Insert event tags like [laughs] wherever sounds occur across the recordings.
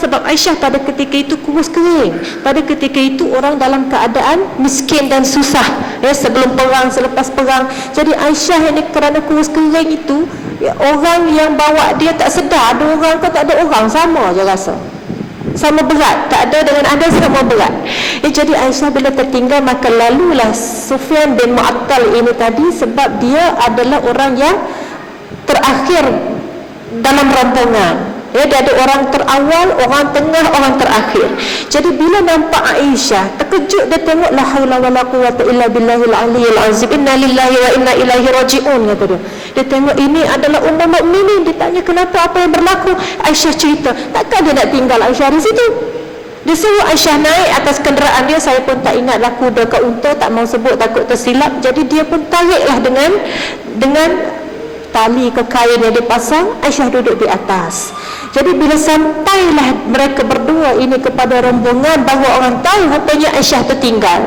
sebab Aisyah pada ketika itu kurus kering. Pada ketika itu orang dalam keadaan miskin dan susah ya sebelum perang selepas perang. Jadi Aisyah ini kerana kurus kering itu ya, orang yang bawa dia tak sedar. Ada orang ke tak ada orang sama je rasa. Sama berat. Tak ada dengan anda sama berat. Ya, jadi Aisyah bila tertinggal maka lalulah Sufyan bin Mu'attal ini tadi sebab dia adalah orang yang terakhir dalam rombongan Ya, dia ada orang terawal, orang tengah, orang terakhir. Jadi bila nampak Aisyah, terkejut dia tengok la haula wala quwata illa billahil aliyil azim. Inna lillahi wa inna ilaihi rajiun kata dia. Dia tengok ini adalah ummul mukminin, dia tanya kenapa apa yang berlaku? Aisyah cerita, takkan dia nak tinggal Aisyah di situ? Dia suruh Aisyah naik atas kenderaan dia Saya pun tak ingat lah kuda ke unta Tak mau sebut takut tersilap Jadi dia pun tariklah dengan Dengan tali ke kain yang dipasang Aisyah duduk di atas jadi bila sampailah mereka berdua ini kepada rombongan bahawa orang tahu rupanya Aisyah tertinggal.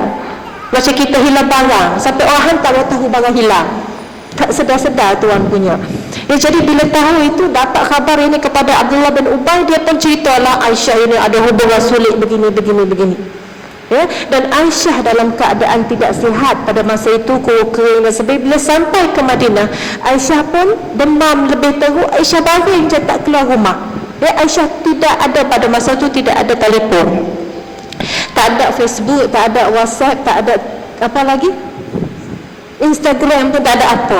Macam kita hilang barang. Sampai orang hantar tahu barang hilang. Tak sedar-sedar tuan punya. Ya, jadi bila tahu itu dapat khabar ini kepada Abdullah bin Ubay dia pun ceritalah Aisyah ini ada hubungan sulit begini begini begini. Ya, dan Aisyah dalam keadaan tidak sihat pada masa itu kering dan sebagainya bila sampai ke Madinah Aisyah pun demam lebih teruk Aisyah baring je tak keluar rumah Ya, Aisyah tidak ada pada masa itu tidak ada telefon. Tak ada Facebook, tak ada WhatsApp, tak ada apa lagi? Instagram pun tak ada apa.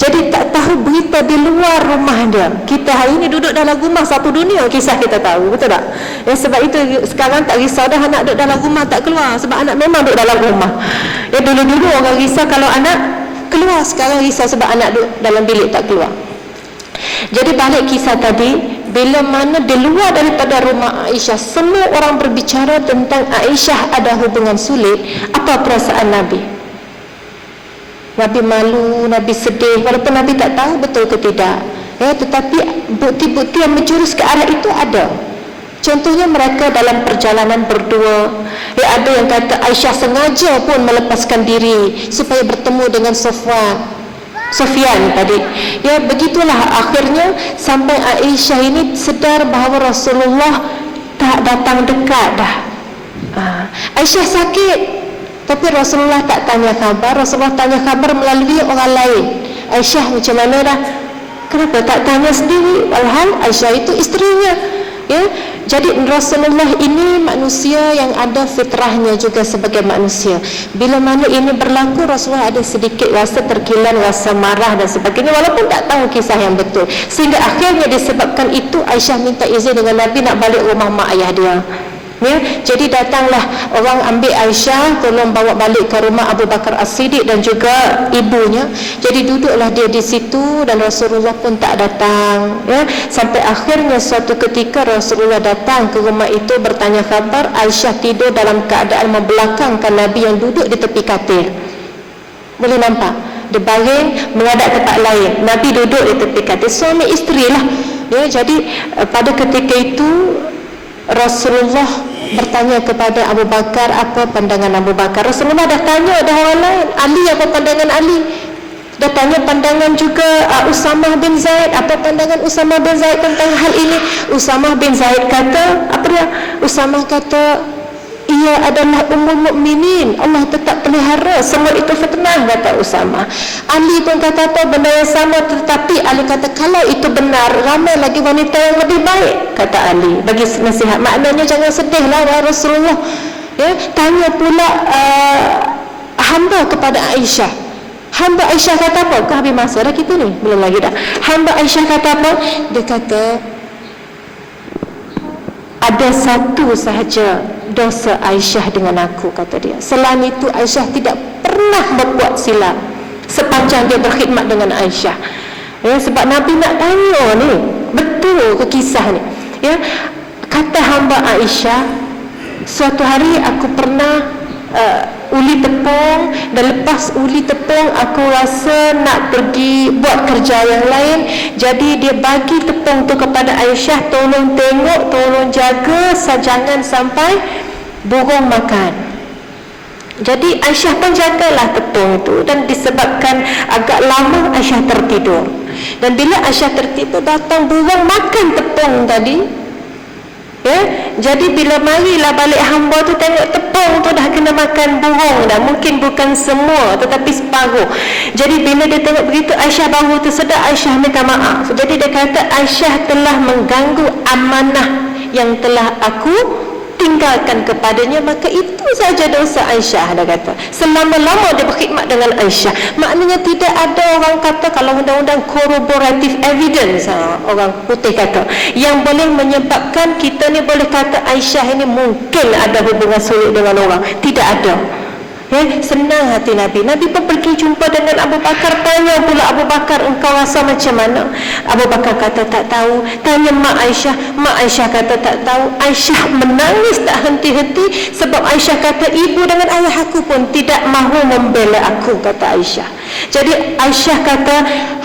Jadi tak tahu berita di luar rumah dia. Kita hari ini duduk dalam rumah satu dunia kisah kita tahu, betul tak? Ya sebab itu sekarang tak risau dah anak duduk dalam rumah tak keluar sebab anak memang duduk dalam rumah. Ya dulu-dulu orang risau kalau anak keluar sekarang risau sebab anak duduk dalam bilik tak keluar. Jadi balik kisah tadi, bila mana di luar daripada rumah Aisyah semua orang berbicara tentang Aisyah ada hubungan sulit apa perasaan Nabi Nabi malu, Nabi sedih walaupun Nabi tak tahu betul ke tidak. Ya, tetapi bukti-bukti yang menjurus ke arah itu ada. Contohnya mereka dalam perjalanan berdua. Ya, ada yang kata Aisyah sengaja pun melepaskan diri supaya bertemu dengan Sofwan. Sufyan tadi. Ya begitulah akhirnya sampai Aisyah ini sedar bahawa Rasulullah tak datang dekat dah. Ha. Aisyah sakit tapi Rasulullah tak tanya khabar. Rasulullah tanya khabar melalui orang lain. Aisyah macam mana dah? Kenapa tak tanya sendiri? Walhal Aisyah itu isterinya. Ya? Jadi Rasulullah ini manusia yang ada fitrahnya juga sebagai manusia. Bila mana ini berlaku Rasulullah ada sedikit rasa terkilan rasa marah dan sebagainya. Walaupun tak tahu kisah yang betul. Sehingga akhirnya disebabkan itu Aisyah minta izin dengan Nabi nak balik rumah mak ayah dia Ya, jadi datanglah orang ambil Aisyah tolong bawa balik ke rumah Abu Bakar As-Siddiq dan juga ibunya. Jadi duduklah dia di situ dan Rasulullah pun tak datang. Ya, sampai akhirnya suatu ketika Rasulullah datang ke rumah itu bertanya khabar Aisyah tidur dalam keadaan membelakangkan Nabi yang duduk di tepi katil. Boleh nampak? Dia baring menghadap tempat lain. Nabi duduk di tepi katil. Suami isteri lah. Ya, jadi eh, pada ketika itu Rasulullah bertanya kepada Abu Bakar apa pandangan Abu Bakar? Rasulullah dah tanya dah orang lain. Ali apa pandangan Ali? Dah tanya pandangan juga uh, Usamah bin Zaid. Apa pandangan Usamah bin Zaid tentang hal ini? Usamah bin Zaid kata apa dia? Usamah kata ia adalah umum mukminin. Allah tetap pelihara. Semua itu fitnah kata Usama. Ali pun kata apa? Benda yang sama tetapi Ali kata kalau itu benar ramai lagi wanita yang lebih baik kata Ali. Bagi nasihat. Maknanya jangan sedih lah ya Rasulullah. Ya tanya pula uh, hamba kepada Aisyah. Hamba Aisyah kata apa? Ke habis masa dah kita ni? Belum lagi dah. Hamba Aisyah kata apa? Dia kata ada satu sahaja dosa Aisyah dengan aku kata dia. Selain itu Aisyah tidak pernah berbuat silap sepanjang dia berkhidmat dengan Aisyah. Ya, sebab Nabi nak tanya ni betul ke kisah ni? Ya, kata hamba Aisyah suatu hari aku pernah uh, uli tepung dan lepas uli tepung aku rasa nak pergi buat kerja yang lain. Jadi dia bagi tepung tu kepada Aisyah tolong tengok tolong jaga jangan sampai burung makan. Jadi Aisyah pun jagalah tepung tu dan disebabkan agak lama Aisyah tertidur. Dan bila Aisyah tertidur datang burung makan tepung tadi Ya, jadi bila marilah balik hamba tu tengok tepung tu dah kena makan burung dah. Mungkin bukan semua tetapi separuh. Jadi bila dia tengok begitu Aisyah baru tersedar Aisyah minta maaf. Jadi dia kata Aisyah telah mengganggu amanah yang telah aku tinggalkan kepadanya maka itu saja dosa Aisyah dia kata. Selama-lama dia berkhidmat dengan Aisyah. Maknanya tidak ada orang kata kalau undang-undang corroborative evidence ha, orang putih kata. Yang boleh menyebabkan kita ni boleh kata Aisyah ini mungkin ada hubungan sulit dengan orang. Tidak ada Ya, senang hati Nabi. Nabi pun pergi jumpa dengan Abu Bakar. Tanya pula Abu Bakar, engkau rasa macam mana? Abu Bakar kata tak tahu. Tanya Mak Aisyah. Mak Aisyah kata tak tahu. Aisyah menangis tak henti-henti. Sebab Aisyah kata, ibu dengan ayah aku pun tidak mahu membela aku, kata Aisyah. Jadi Aisyah kata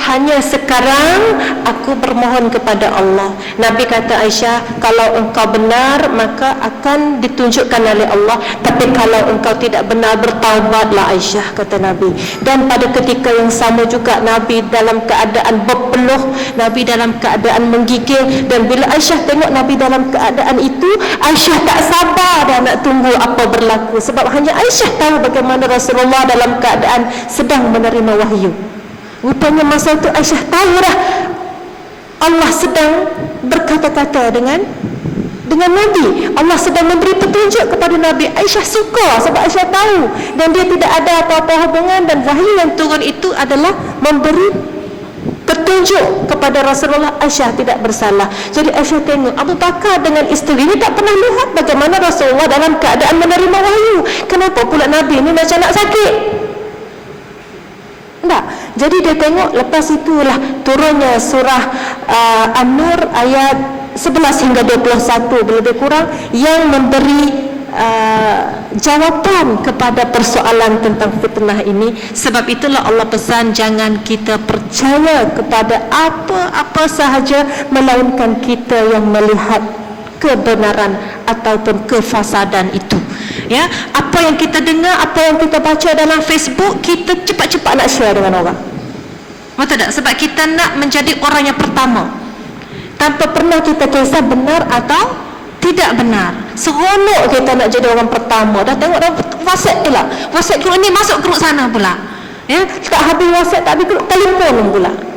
hanya sekarang aku bermohon kepada Allah. Nabi kata Aisyah, kalau engkau benar maka akan ditunjukkan oleh Allah. Tapi kalau engkau tidak benar bertaubatlah Aisyah kata Nabi. Dan pada ketika yang sama juga Nabi dalam keadaan berpeluh, Nabi dalam keadaan menggigil dan bila Aisyah tengok Nabi dalam keadaan itu, Aisyah tak sabar dah nak tunggu apa berlaku sebab hanya Aisyah tahu bagaimana Rasulullah dalam keadaan sedang menerima menerima wahyu. Rupanya masa itu Aisyah tahu dah Allah sedang berkata-kata dengan dengan Nabi. Allah sedang memberi petunjuk kepada Nabi. Aisyah suka sebab Aisyah tahu dan dia tidak ada apa-apa hubungan dan wahyu yang turun itu adalah memberi petunjuk kepada Rasulullah. Aisyah tidak bersalah. Jadi Aisyah tengok Abu Bakar dengan isteri ini tak pernah lihat bagaimana Rasulullah dalam keadaan menerima wahyu. Kenapa pula Nabi ini macam nak sakit tak. Jadi dia tengok lepas itulah turunnya surah uh, An-Nur ayat 11 hingga 21 lebih kurang yang memberi uh, jawapan kepada persoalan tentang fitnah ini sebab itulah Allah pesan jangan kita percaya kepada apa-apa sahaja melainkan kita yang melihat kebenaran ataupun kefasadan itu ya apa yang kita dengar apa yang kita baca dalam Facebook kita cepat-cepat nak share dengan orang. Betul tak? Sebab kita nak menjadi orang yang pertama. Tanpa pernah kita kisah benar atau tidak benar. Seronok kita nak jadi orang pertama. Dah tengok dah whatsapp pula whatsapp group ni masuk group sana pula. Ya tak habis whatsapp tak habis group telefon pula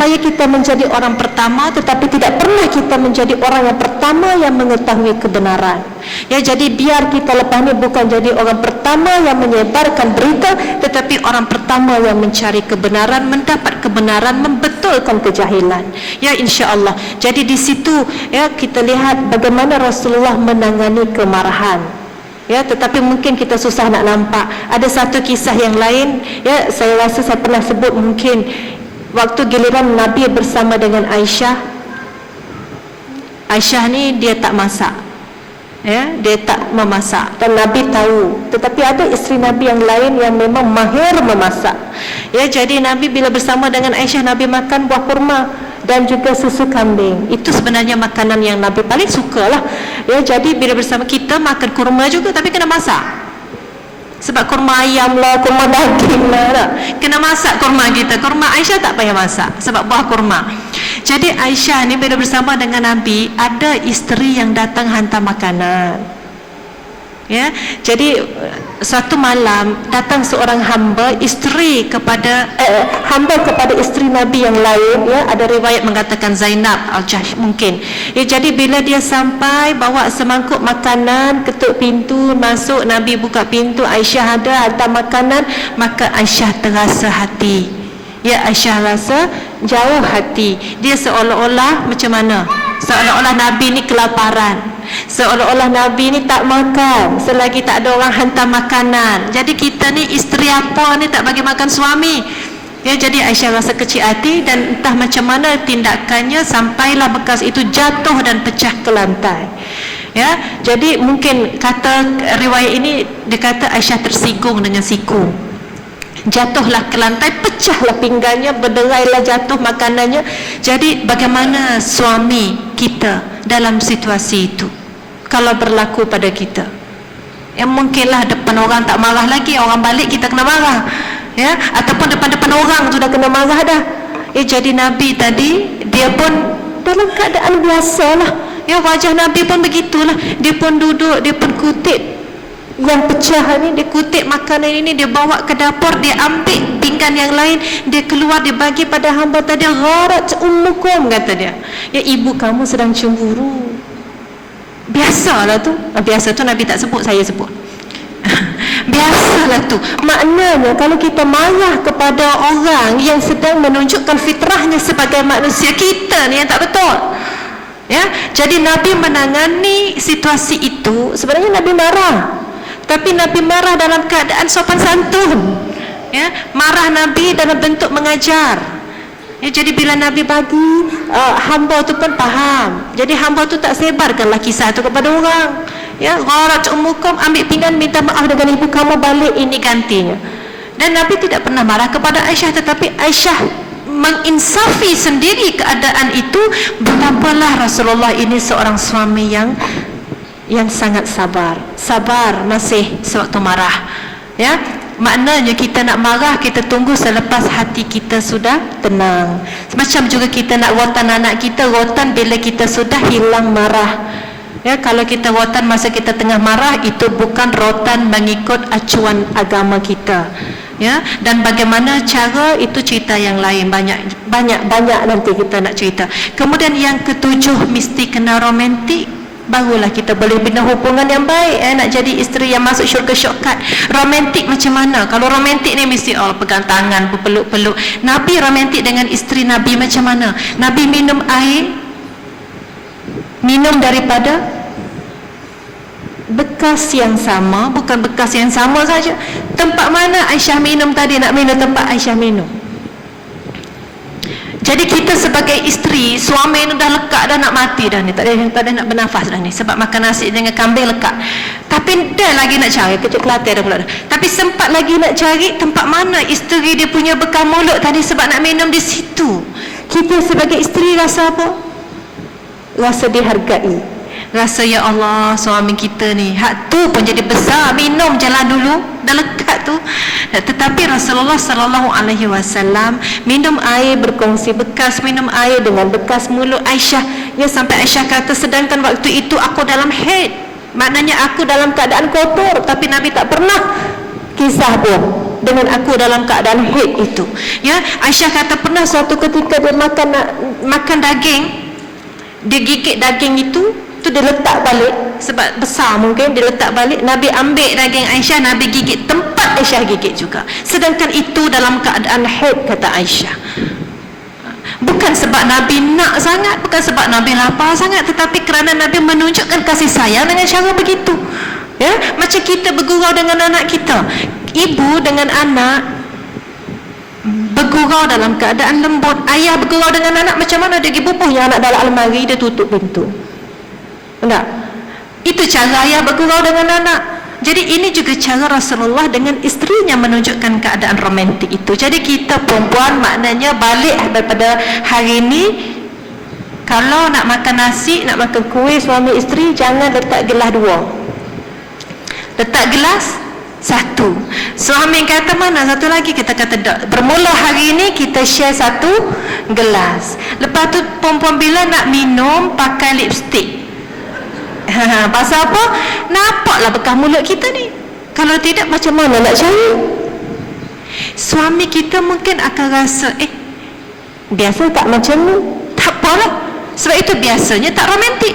supaya kita menjadi orang pertama tetapi tidak pernah kita menjadi orang yang pertama yang mengetahui kebenaran. Ya jadi biar kita lepas ni bukan jadi orang pertama yang menyebarkan berita tetapi orang pertama yang mencari kebenaran mendapat kebenaran membetulkan kejahilan. Ya insyaallah. Jadi di situ ya kita lihat bagaimana Rasulullah menangani kemarahan. Ya tetapi mungkin kita susah nak nampak. Ada satu kisah yang lain ya saya rasa saya pernah sebut mungkin waktu giliran Nabi bersama dengan Aisyah Aisyah ni dia tak masak. Ya dia tak memasak. Dan Nabi tahu. Tetapi ada isteri Nabi yang lain yang memang mahir memasak. Ya jadi Nabi bila bersama dengan Aisyah Nabi makan buah kurma dan juga susu kambing. Itu sebenarnya makanan yang Nabi paling suka lah ya jadi bila bersama kita makan kurma juga tapi kena masak sebab kurma ayam lah, kurma daging lah tak? Kena masak kurma kita. Kurma Aisyah tak payah masak Sebab buah kurma. Jadi Aisyah ni bila bersama dengan Nabi Ada isteri yang datang hantar makanan ya. Jadi suatu malam datang seorang hamba isteri kepada eh, hamba kepada isteri nabi yang lain ya. Ada riwayat mengatakan Zainab al-Jahsh mungkin. Ya jadi bila dia sampai bawa semangkuk makanan ketuk pintu masuk nabi buka pintu Aisyah ada hantar makanan maka Aisyah terasa hati. Ya Aisyah rasa jauh hati. Dia seolah-olah macam mana seolah-olah nabi ni kelaparan. Seolah-olah Nabi ni tak makan. Selagi tak ada orang hantar makanan. Jadi kita ni isteri apa ni tak bagi makan suami? Ya jadi Aisyah rasa kecil hati dan entah macam mana tindakannya sampailah bekas itu jatuh dan pecah ke lantai. Ya jadi mungkin kata riwayat ini dia kata Aisyah tersinggung dengan siku jatuhlah ke lantai pecahlah pinggangnya berderailah jatuh makanannya. Jadi bagaimana suami kita dalam situasi itu? Kalau berlaku pada kita. Yang mungkinlah depan orang tak marah lagi orang balik kita kena marah ya. Ataupun depan-depan orang sudah kena marah dah. Ya jadi Nabi tadi dia pun dalam keadaan biasa lah. Ya wajah Nabi pun begitulah. Dia pun duduk, dia pun kutip yang pecah ni dia kutip makanan ini dia bawa ke dapur dia ambil pinggan yang lain dia keluar dia bagi pada hamba tadi gharat ummukum kata dia. Ya ibu kamu sedang cemburu. Biasalah tu. Ah, biasa tu Nabi tak sebut saya sebut. [laughs] Biasalah tu. Maknanya kalau kita marah kepada orang yang sedang menunjukkan fitrahnya sebagai manusia kita ni yang tak betul. Ya? Jadi Nabi menangani situasi itu sebenarnya Nabi marah tapi Nabi marah dalam keadaan sopan santun. Ya marah Nabi dalam bentuk mengajar. Ya, jadi bila Nabi bagi uh, hamba tu pun faham. Jadi hamba tu tak sebarkanlah kisah tu kepada orang. Ya gharat umukum ambil pinggan minta maaf dengan ibu kamu balik ini gantinya. Dan Nabi tidak pernah marah kepada Aisyah tetapi Aisyah menginsafi sendiri keadaan itu. Betapalah Rasulullah ini seorang suami yang yang sangat sabar. Sabar masih sewaktu marah ya. Maknanya kita nak marah kita tunggu selepas hati kita sudah tenang. Macam juga kita nak rotan anak kita rotan bila kita sudah hilang marah ya. Kalau kita rotan masa kita tengah marah itu bukan rotan mengikut acuan agama kita ya. Dan bagaimana cara itu cerita yang lain. Banyak banyak banyak nanti kita nak cerita. Kemudian yang ketujuh mesti kena romantik barulah kita boleh bina hubungan yang baik eh, nak jadi isteri yang masuk syurga syurga romantik macam mana? Kalau romantik ni mesti oh, pegang tangan berpeluk-peluk. Nabi romantik dengan isteri Nabi macam mana? Nabi minum air minum daripada bekas yang sama bukan bekas yang sama saja. Tempat mana Aisyah minum tadi nak minum tempat Aisyah minum jadi kita sebagai isteri, suami ni dah lekat dah nak mati dah ni. Tak ada, ada nak bernafas dah ni. Sebab makan nasi dengan kambing lekat. Tapi dia lagi nak cari. Kecil Kelantan dah pula dah. Tapi sempat lagi nak cari tempat mana isteri dia punya bekal mulut tadi sebab nak minum di situ. Kita sebagai isteri rasa apa? Rasa dihargai. Rasa ya Allah suami kita ni hak tu pun jadi besar. Minum jalan dulu. Dah lekat tu. Tetapi Rasulullah sallallahu alaihi wasallam minum air berkongsi bekas minum air dengan bekas mulut Aisyah. Ya sampai Aisyah kata sedangkan waktu itu aku dalam haid maknanya aku dalam keadaan kotor tapi Nabi tak pernah kisah pun dengan aku dalam keadaan haid itu. Ya Aisyah kata pernah suatu ketika dia makan makan daging dia gigit daging itu tu dia letak balik. Sebab besar mungkin dia letak balik. Nabi ambil daging Aisyah Nabi gigit tempat Aisyah gigit juga. Sedangkan itu dalam keadaan haid kata Aisyah. Bukan sebab Nabi nak sangat bukan sebab Nabi lapar sangat tetapi kerana Nabi menunjukkan kasih sayang dengan cara begitu. Ya? Macam kita bergurau dengan anak kita. Ibu dengan anak bergurau dalam keadaan lembut. Ayah bergurau dengan anak. Macam mana dia pergi bubuh yang anak dalam almari dia tutup pintu tak? Itu cara ayah bergurau dengan anak. Jadi ini juga cara Rasulullah dengan isterinya menunjukkan keadaan romantik itu. Jadi kita perempuan maknanya balik daripada hari ini kalau nak makan nasi, nak makan kuih suami isteri jangan letak gelas dua. Letak gelas satu. Suami kata mana satu lagi kita kata tak. Bermula hari ini kita share satu gelas. Lepas tu perempuan bila nak minum pakai lipstick. [laughs] Pasal apa? Nampaklah bekas mulut kita ni. Kalau tidak macam mana nak cari? Suami kita mungkin akan rasa, eh, biasa tak macam ni? Tak apalah. Sebab itu biasanya tak romantik.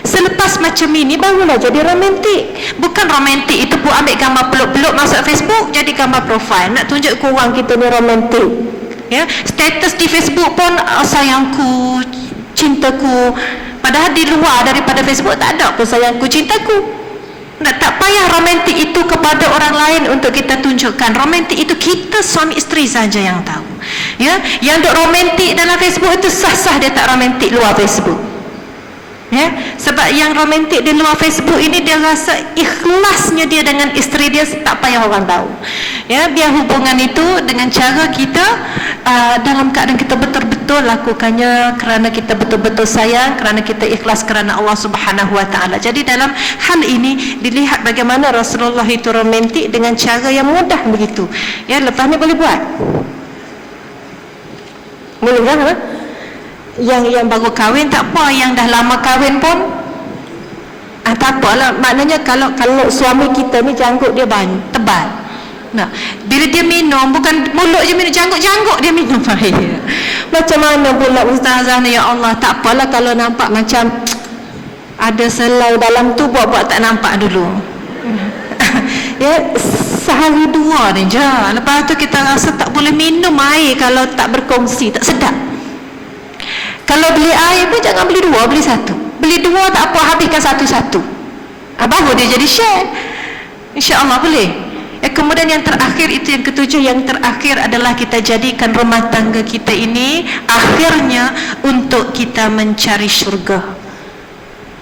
Selepas macam ini barulah jadi romantik. Bukan romantik itu pun ambil gambar peluk-peluk masuk Facebook jadi gambar profil. Nak tunjuk ke orang kita ni romantik. Ya, status di Facebook pun oh, sayangku, cintaku, Padahal di luar daripada Facebook tak ada pun sayangku cintaku. Nak tak payah romantik itu kepada orang lain untuk kita tunjukkan. Romantik itu kita suami isteri saja yang tahu. Ya, yang duk romantik dalam Facebook itu sah-sah dia tak romantik luar Facebook ya? Sebab yang romantik di luar Facebook ini dia rasa ikhlasnya dia dengan isteri dia tak payah orang tahu. Ya biar hubungan itu dengan cara kita uh, dalam keadaan kita betul-betul lakukannya kerana kita betul-betul sayang kerana kita ikhlas kerana Allah Subhanahu wa taala. Jadi dalam hal ini dilihat bagaimana Rasulullah itu romantik dengan cara yang mudah begitu. Ya lepas ni boleh buat? Boleh kan ha? Yang yang baru kahwin tak apa yang dah lama kahwin pun ah, tak apalah maknanya kalau kalau suami kita ni janggut dia ban tebal nah bila dia minum bukan mulut je minum janggut-janggut dia minum. [laughs] Macam mana pula ustazah ni? Ya Allah tak apalah kalau nampak macam ada selai dalam tu buat-buat tak nampak dulu. [laughs] Ya sehari dua ni je. Lepas tu kita rasa tak boleh minum air kalau tak berkongsi tak sedap kalau beli air pun jangan beli dua, beli satu. Beli dua tak apa, habiskan satu-satu. Ah, baru dia jadi share. InsyaAllah boleh. Eh, kemudian yang terakhir itu yang ketujuh, yang terakhir adalah kita jadikan rumah tangga kita ini akhirnya untuk kita mencari syurga.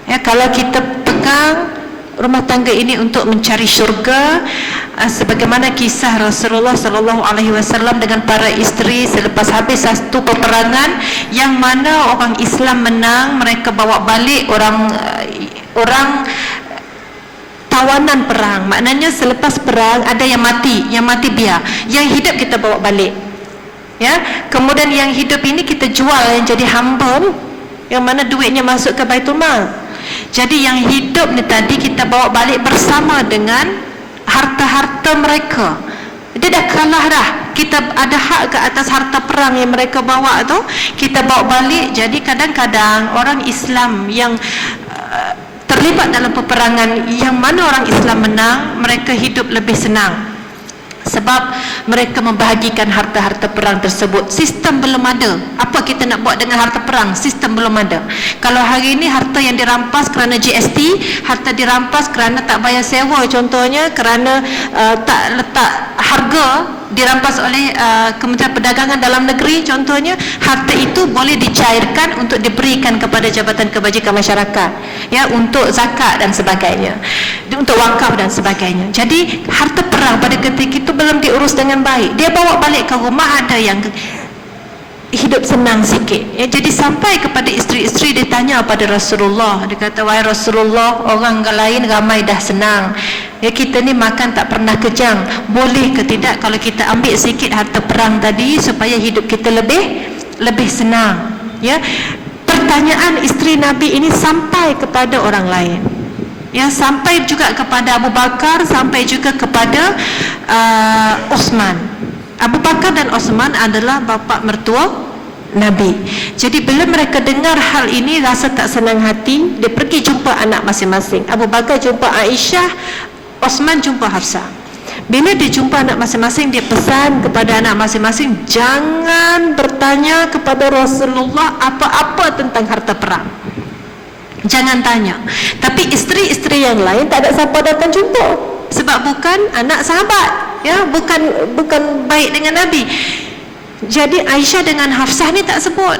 Ya, kalau kita pegang rumah tangga ini untuk mencari syurga sebagaimana kisah Rasulullah sallallahu alaihi wasallam dengan para isteri selepas habis satu peperangan yang mana orang Islam menang mereka bawa balik orang uh, orang tawanan perang. Maknanya selepas perang ada yang mati yang mati biar. Yang hidup kita bawa balik. Ya? Kemudian yang hidup ini kita jual yang jadi hamba yang mana duitnya masuk ke Baitul Mal. Jadi yang hidup ni tadi kita bawa balik bersama dengan harta-harta mereka. Dia dah kalah dah. Kita ada hak ke atas harta perang yang mereka bawa tu. Kita bawa balik. Jadi kadang-kadang orang Islam yang uh, terlibat dalam peperangan yang mana orang Islam menang, mereka hidup lebih senang sebab mereka membahagikan harta-harta perang tersebut. Sistem belum ada. Apa kita nak buat dengan harta perang? Sistem belum ada. Kalau hari ini harta yang dirampas kerana GST harta dirampas kerana tak bayar sewa contohnya kerana uh, tak letak harga dirampas oleh uh, Kementerian Perdagangan dalam negeri. Contohnya harta itu boleh dicairkan untuk diberikan kepada Jabatan Kebajikan Masyarakat ya untuk zakat dan sebagainya untuk wakaf dan sebagainya. Jadi harta perang pada ketika itu belum diurus dengan baik. Dia bawa balik ke rumah ada yang hidup senang sikit. Ya, jadi sampai kepada isteri-isteri dia tanya pada Rasulullah. Dia kata wahai Rasulullah orang lain ramai dah senang. Ya, kita ni makan tak pernah kejang. Boleh ke tidak kalau kita ambil sikit harta perang tadi supaya hidup kita lebih lebih senang? Ya pertanyaan isteri Nabi ini sampai kepada orang lain. Ya sampai juga kepada Abu Bakar sampai juga kepada uh, Osman Abu Bakar dan Osman adalah bapa mertua Nabi. Jadi bila mereka dengar hal ini rasa tak senang hati, dia pergi jumpa anak masing-masing. Abu Bakar jumpa Aisyah, Osman jumpa Hafsah. Bila dia jumpa anak masing-masing, dia pesan kepada anak masing-masing, jangan bertanya kepada Rasulullah apa-apa tentang harta perang. Jangan tanya. Tapi isteri-isteri yang lain tak ada siapa datang jumpa. Sebab bukan anak sahabat ya bukan bukan baik dengan Nabi. Jadi Aisyah dengan Hafsah ni tak sebut.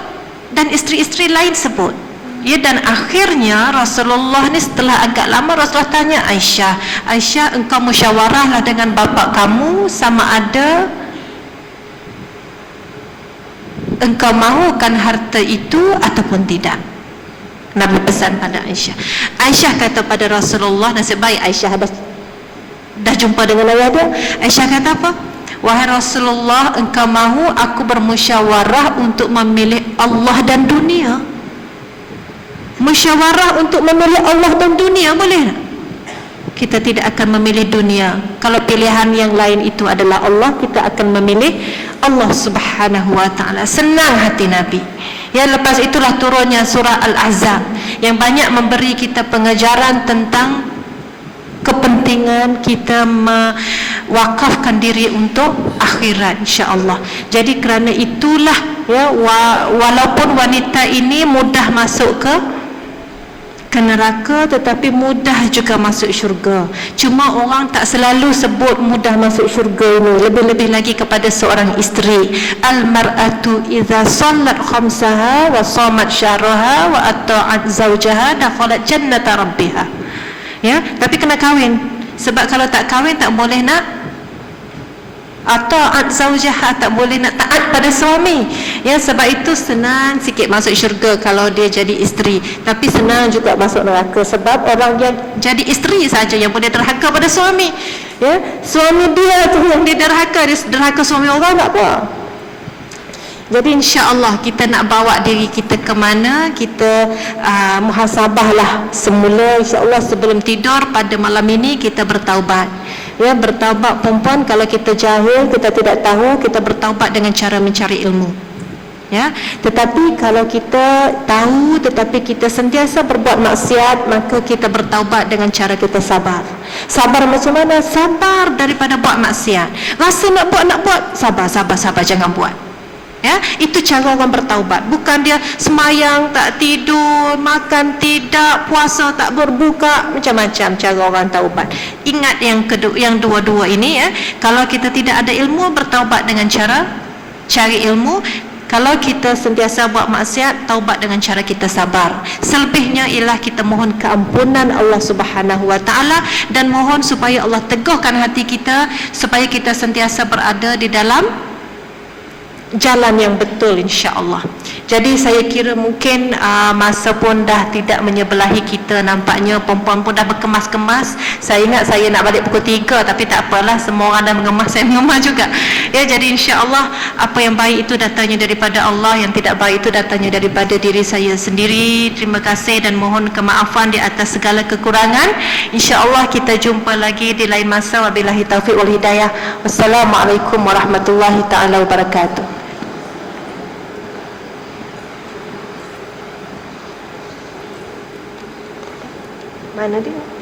Dan isteri-isteri lain sebut. Ya dan akhirnya Rasulullah ni setelah agak lama Rasulullah tanya Aisyah Aisyah engkau musyawarahlah dengan bapa kamu sama ada engkau mahukan harta itu ataupun tidak? Nabi pesan pada Aisyah. Aisyah kata pada Rasulullah nasib baik Aisyah dah dah jumpa dengan ayah dia. Aisyah kata apa? Wahai Rasulullah engkau mahu aku bermusyawarah untuk memilih Allah dan dunia. Musyawarah untuk memilih Allah dan dunia boleh tak? Kita tidak akan memilih dunia. Kalau pilihan yang lain itu adalah Allah kita akan memilih Allah subhanahu wa ta'ala. Senang hati Nabi. Ya lepas itulah turunnya surah Al-Azab yang banyak memberi kita pengajaran tentang kepentingan kita mewakafkan diri untuk akhirat insya-Allah. Jadi kerana itulah ya walaupun wanita ini mudah masuk ke ke neraka tetapi mudah juga masuk syurga. Cuma orang tak selalu sebut mudah masuk syurga ini. Lebih-lebih lagi kepada seorang isteri. Al-mar'atu idza sallat khamsaha wa shamat syahraha wa ata'at zawjaha dakhalat jannata rabbiha ya? Tapi kena kahwin. Sebab kalau tak kahwin tak boleh nak atau at zaujah tak boleh nak taat pada suami. Ya sebab itu senang sikit masuk syurga kalau dia jadi isteri. Tapi senang juga masuk neraka sebab orang yang jadi isteri saja yang boleh derhaka pada suami. Ya? Suami dia tu yang dia derhaka. Dia derhaka suami orang tak apa Jadi insya Allah kita nak bawa diri kita ke mana Kita uh, muhasabahlah Semula insya Allah sebelum tidur pada malam ini kita bertaubat Ya bertaubat perempuan kalau kita jahil Kita tidak tahu kita bertaubat dengan cara mencari ilmu Ya, tetapi kalau kita tahu tetapi kita sentiasa berbuat maksiat maka kita bertaubat dengan cara kita sabar. Sabar macam mana? Sabar daripada buat maksiat. Rasa nak buat nak buat, sabar sabar sabar jangan buat. Ya, itu cara orang bertaubat. Bukan dia semayang tak tidur, makan tidak, puasa tak berbuka, macam-macam cara orang taubat. Ingat yang kedua, yang dua-dua ini ya. Kalau kita tidak ada ilmu bertaubat dengan cara cari ilmu kalau kita sentiasa buat maksiat taubat dengan cara kita sabar selebihnya ialah kita mohon keampunan Allah Subhanahu wa taala dan mohon supaya Allah teguhkan hati kita supaya kita sentiasa berada di dalam jalan yang betul insya-Allah. Jadi saya kira mungkin uh, masa pun dah tidak menyebelahi kita nampaknya perempuan pun dah berkemas-kemas. Saya ingat saya nak balik pukul 3 tapi tak apalah semua orang dah mengemas [laughs] saya mengemas juga. Ya jadi insya-Allah apa yang baik itu datangnya daripada Allah yang tidak baik itu datangnya daripada diri saya sendiri. Terima kasih dan mohon kemaafan di atas segala kekurangan. Insya-Allah kita jumpa lagi di lain masa wabillahi taufik wal hidayah. Wassalamualaikum warahmatullahi taala wabarakatuh. Mana dia?